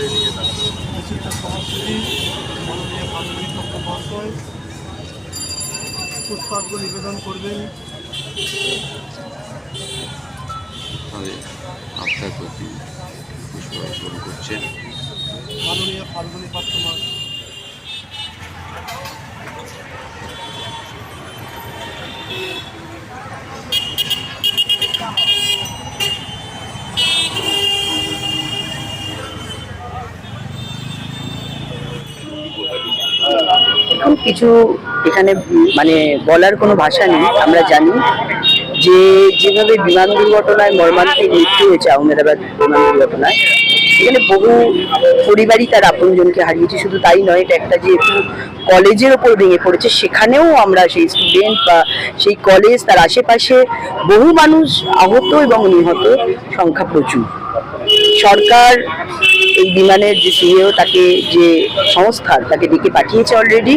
করে এদিকে পুষ্পার্ঘ নিবেদন করবেন। আপনার প্রতি করছেন। মাননীয় ফাল্গুনি পাত্র এখন কিছু এখানে মানে বলার কোনো ভাষা নেই, আমরা জানি যে যেভাবে বিমান দুর্ঘটনায় মর্মান্তিক মৃত্যু হয়েছে, আহমেদাবাদ বিমান দুর্ঘটনায়, এখানে বহু পরিবারই তার আপনজনকে হারিয়েছে, শুধু তাই নয়, এটা একটা যেহেতু কলেজের ওপর ভেঙে পড়েছে, সেখানেও আমরা সেই স্টুডেন্ট বা সেই কলেজ তার আশেপাশে বহু মানুষ আহত এবং নিহত সংখ্যা প্রচুর। সরকার এই বিমানের যে সিইও তাকে যে সংস্থার তাকে ডেকে পাঠিয়েছে অলরেডি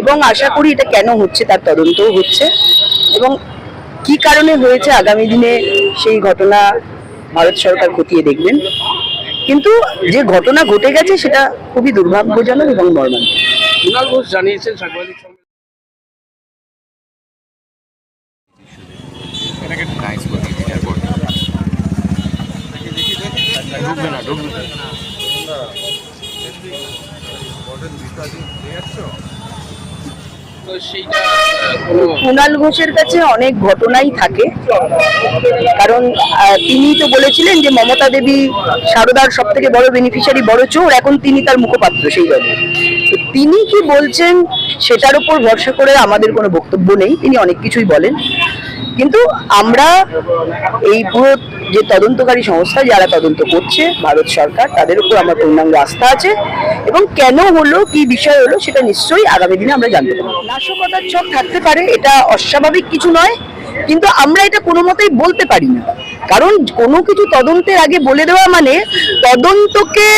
এবং আশা করি এটা কেন হচ্ছে তার তদন্তও হচ্ছে এবং কি কারণে হয়েছে আগামী দিনে সেই ঘটনা ভারত সরকার খতিয়ে দেখবেন। কিন্তু যে ঘটনা ঘটে গেছে সেটা খুবই দুর্ভাগ্যজনক এবং মর্মান্তিক। জানিয়েছেন ঢুকবে না, ঢুকবে কুণাল ঘোষের কাছে অনেক ঘটনাই থাকে। কারণ তিনি তো বলেছিলেন যে মমতা দেবী সারদার সব থেকে বড় বেনিফিশিয়ারি বড় চোর, এখন তিনি তার মুখপাত্র সেই তো তিনি কি বলছেন, সেটার উপর ভরসা করে আমাদের কোনো বক্তব্য নেই, তিনি অনেক কিছুই বলেন। কিন্তু আমরা এই পুরো যে তদন্তকারী সংস্থা যারা তদন্ত করছে, ভারত সরকার, তাদের উপর আমার পূর্ণাঙ্গ আস্থা আছে। এবং কেন হলো, কি বিষয় হলো, সেটা নিশ্চয়ই আগামী দিনে আমরা জানতে পারব। নাশকতার ছক থাকতে পারে, এটা অস্বাভাবিক কিছু নয়, কিন্তু আমরা এটা কোনো মতেই বলতে পারি না। কারণ কোনো কিছু তদন্তের আগে বলে দেওয়া মানে তদন্তকে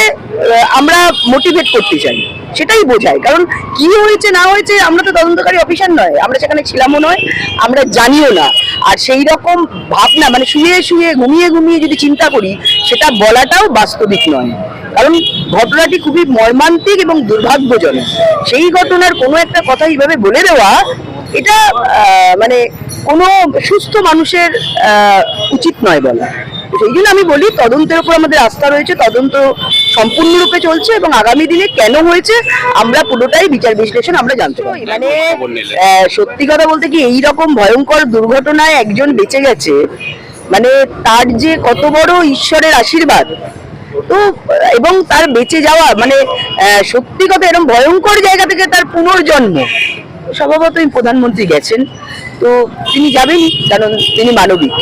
আমরা মোটিভেট করতে চাই, সেটাই বোঝায়। কারণ কি হয়েছে, না হয়েছে, আমরা তো তদন্তকারী অফিসার নয়, আমরা সেখানে ছিলামও নয়, আমরা জানিও না। আর সেই রকম ভাবনা মানে শুয়ে শুয়ে, ঘুমিয়ে ঘুমিয়ে যদি চিন্তা করি, সেটা বলাটাও বাস্তবিক নয়। কারণ ঘটনাটি খুবই মর্মান্তিক এবং দুর্ভাগ্যজনক। সেই ঘটনার কোনো একটা কথা এইভাবে বলে দেওয়া, এটা মানে কোনো সুস্থ মানুষের উচিত নয় বলা। সেই জন্য আমি বলি তদন্তের উপর আমাদের আস্থা রয়েছে তদন্ত সম্পূর্ণরূপে চলছে এবং আগামী দিনে কেন হয়েছে আমরা পুরোটাই বিচার বিশ্লেষণ আমরা জানতে পারি মানে আহ, সত্যি কথা বলতে কি এই রকম ভয়ঙ্কর দুর্ঘটনায় একজন বেঁচে গেছে মানে তার যে কত বড় ঈশ্বরের আশীর্বাদ তো এবং তার বেঁচে যাওয়া মানে সত্যি কথা এরকম ভয়ঙ্কর জায়গা থেকে তার পুনর্জন্ম। স্বভাবতই প্রধানমন্ত্রী গেছেন তো তিনি যাবেনই কারণ তিনি মানবিক।